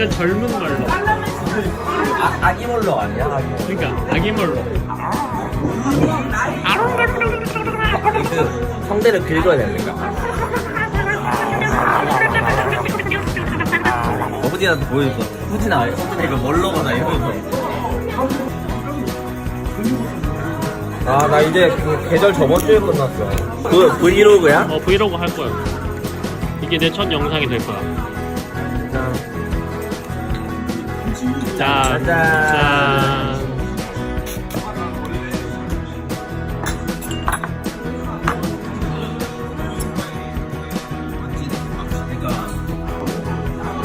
약간 젊은 말로. 아, 아기 몰로 아니야? 아기 몰로. 그러니까 아기 말로. 그 성대를 긁어야 되니까. 어부지한테 보여줬어. 후진아, 후진아 이거 뭘로 가나 이러면서. 아, 나 이제 그 계절 저번 주에 끝났어. 그 브이로그야? 어 브이로그 할 거야. 이게 내 첫 영상이 될 거야. 짠. 짠. 짠.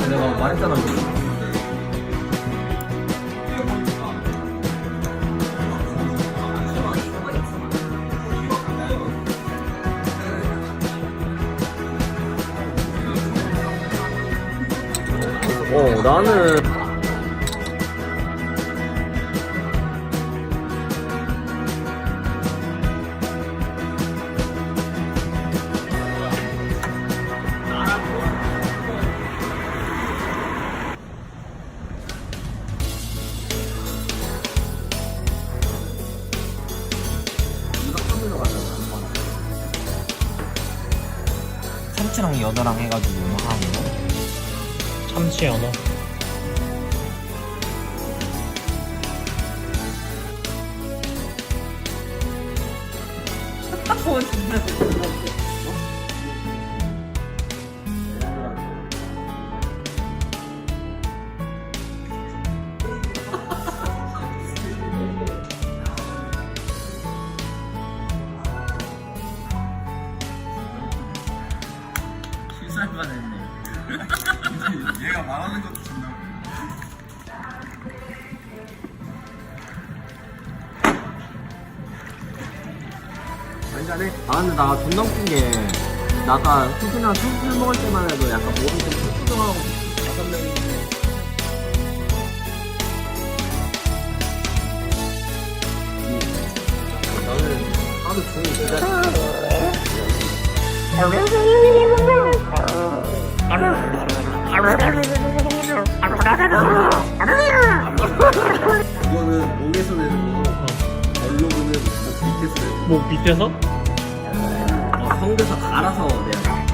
내가 말했잖아. 어, 나는 참치랑 연어랑 해가지고 하는 거. 참치 연어. 실수할 한잔해? 아 근데 나 존나 웃긴 게나 아까 수준이랑 술술 먹을 때만 해도 약간 몸이 좀 푸둥하고 다섯 명이 있네 나는 하루 종일 진짜 그거는 목에서 내는 목 밑에서? 어, 성대서 갈아서 내야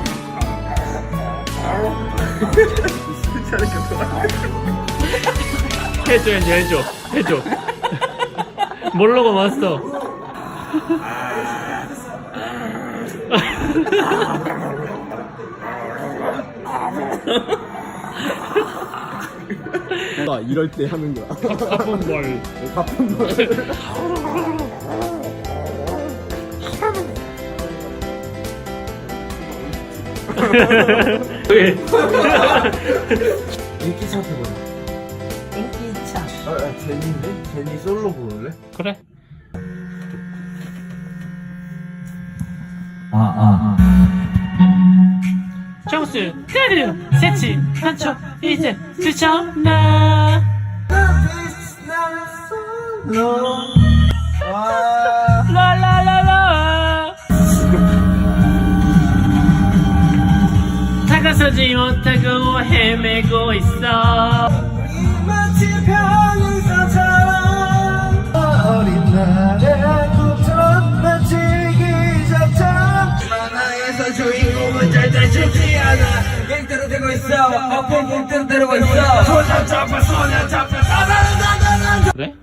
해줘 해줘 해줘 해줘. 모르고 왔어. 나 이럴 때 하는 거야 가쁜 뭘. 가쁜 거 왜? 인기 차트 보자 인기 차 아, 아 제니인데? 제니 솔로 부를래? 그래. 아 아 정수, 크류, 세치, 한초, 이제 드셨나? 라라 나서지 못하고 헤매고 있어. 마치 평행선처럼 어린 꿈처럼 마치 기적처럼 만화에서 주인공은 절대 죽지 않아. 갱대로 되고 있어. 어깨 갱대로 되고 있어. 소년 잡아 소년 나나나나나 그래?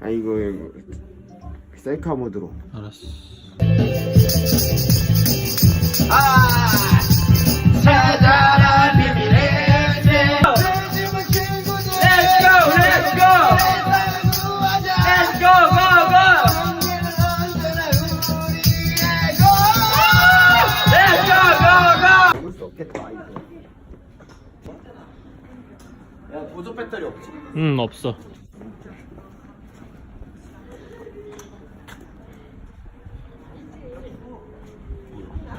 아 이거 이거 셀카 모드로. 알았어 야 보조 배터리 없지? 응 없어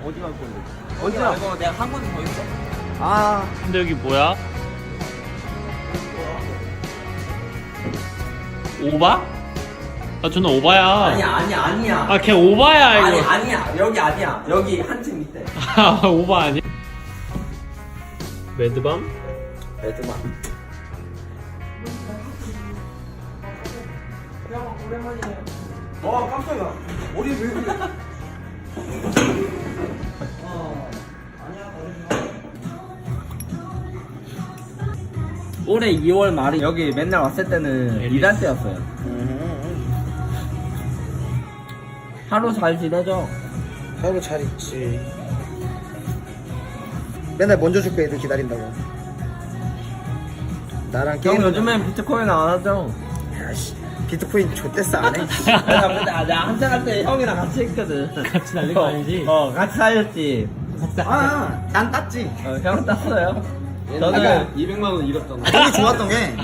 어디 갈 건데? 어디 가? 이거 내가 한 번도 더 있어. 아, 근데 여기 뭐야? 오바? 아 저는 오바야 아니야, 아니야, 아니야. 아 걔 오바야 아니, 이거 아니야. 여기 아니야. 여기 한층 밑에. 아 오바 아니야? 매드밤? 레드만. 와 깜짝이야. 머리 왜 그래? 올해 2월 말에 여기 맨날 왔을 때는 앨리스. 이달 때였어요. 하루 잘 지내죠? 하루 잘 있지. 맨날 먼저 줄 거야 애들 기다린다고. 나랑 형 게임. 요즘엔 비트코인 안 하죠? 야씨 비트코인 좆됐어 안 해. 내가 아, 내가 한창 할 때 형이랑 같이 했거든. 같이 날린 거 아니지? 어, 같이 살렸지. 아, 난 땄지. 어, 형 땄어요. 저는 아까 200만 원 잃었잖아. 되게 좋았던 게.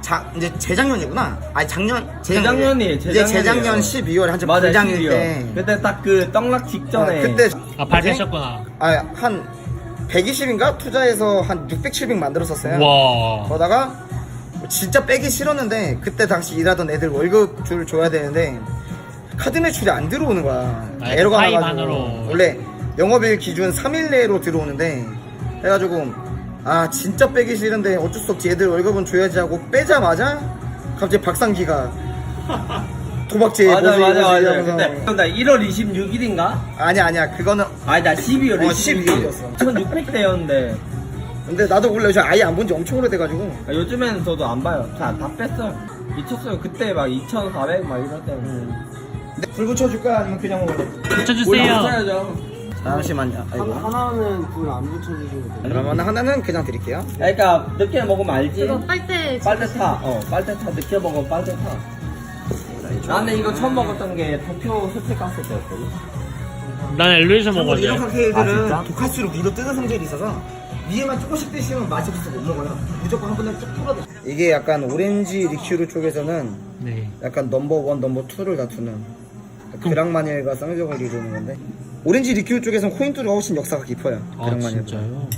자, 이제 재작년이구나. 아니 작년 재작년이, 이제 재작년이에요. 재작년 12월에 한참 맞아, 불장일 12월. 때. 그때 딱 그 떡락 어, 직전에. 그때 아 발표하셨구나 아한 120인가 투자해서 한 600, 700 만들었었어요. 와 그러다가 진짜 빼기 싫었는데 그때 당시 일하던 애들 월급 줄 줘야 되는데 카드 매출이 안 들어오는 거야 아, 에러가 파이 나가지고 반으로. 원래 영업일 기준 3일 내로 들어오는데 해가지고 아 진짜 빼기 싫은데 어쩔 수 없지 애들 월급은 줘야지 하고 빼자마자 갑자기 박상기가 도박죄 맞아, 맞아, 맞아. 이러면서 근데 나 1월 26일인가? 아니야 아니야 그거는 아니, 나 12월 어, 26일. 12일이었어. 1600대였는데. 근데 나도 원래 요즘 아예 안 본 지 엄청 오래돼가지고 요즘에는 저도 안 봐요. 다, 다 뺐어요. 미쳤어요. 그때 막 2,400 막 이럴 때는. 근데 불 붙여줄까 아니면 그냥 먹을래? 붙여주세요 붙여야죠. 잠시만요 아이고 하나는 불 안 붙여주시면 돼. 그러면 하나는 그냥 드릴게요 그러니까 늦게 먹으면 알지. 그거 빨대 빨대 타. 어, 빨대 타. 늦게 먹으면 빨대 타. 나는 이거 처음 먹었던 게 도쿄 스틱 갔을 때였거든. 난 참고로 먹었는데 이런 칵테일들은 아? 독할수록 위로 뜨는 성질이 있어서 위에만 조금씩 드시면 맛이 없어서 못 먹어요. 무조건 한 번에 쭉 풀어도 이게 약간 오렌지 리큐르 쪽에서는 네. 약간 넘버 원, 넘버 투를 다투는 그랑마닐과 쌍적을 이루는 건데 오렌지 리큐르 쪽에서는 코인투가 훨씬 역사가 깊어요. 아 그랑마닐보다. 진짜요?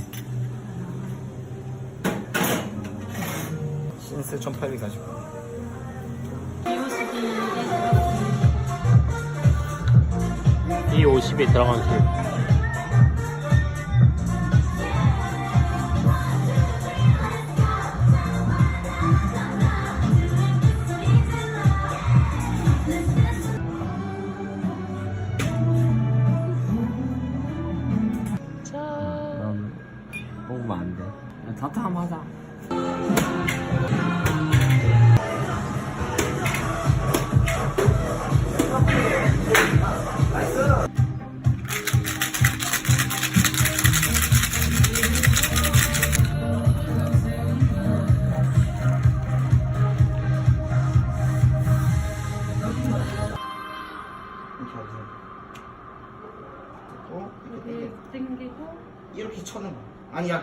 신스 1800 가지고 이 50이 들어간 술 먹으면 안 돼. 한번 하자.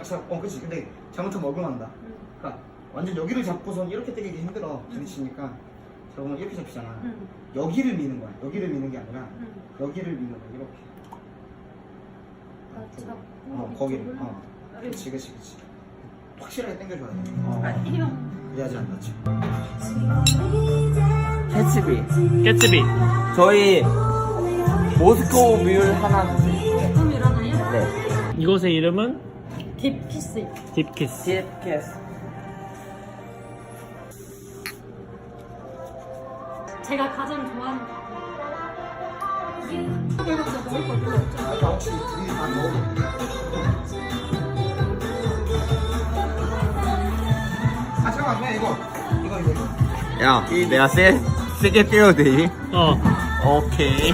자, 어 그치. 근데 잘못하면 억울한다. 그러니까 완전 여기를 잡고선 이렇게 때리기 힘들어. 부딪히니까. 저거는 이렇게 잡히잖아. 응, 여기를 미는 거야. 여기를 미는 게 아니라 응. 여기를 미는 거야. 이렇게. 나 잡고 어 거기를. 어. 그치 그치 그치. 확실하게 당겨줘야 돼. 어. 아, 이래야지 안 다치. 캐치비. 깨츠비 저희 모스코 뮬 하나 주세요. 조금 일어나요? 네. 이곳의 이름은 딥키스. 딥키스. 딥캐스 제가 가장 좋아하는 이거 이거 진짜 먹을 거 별로 없죠? 아 잠깐만 그냥 이거 이거 이거 이거 야 내가 세, 세게 때려도 되지? 어. 오케이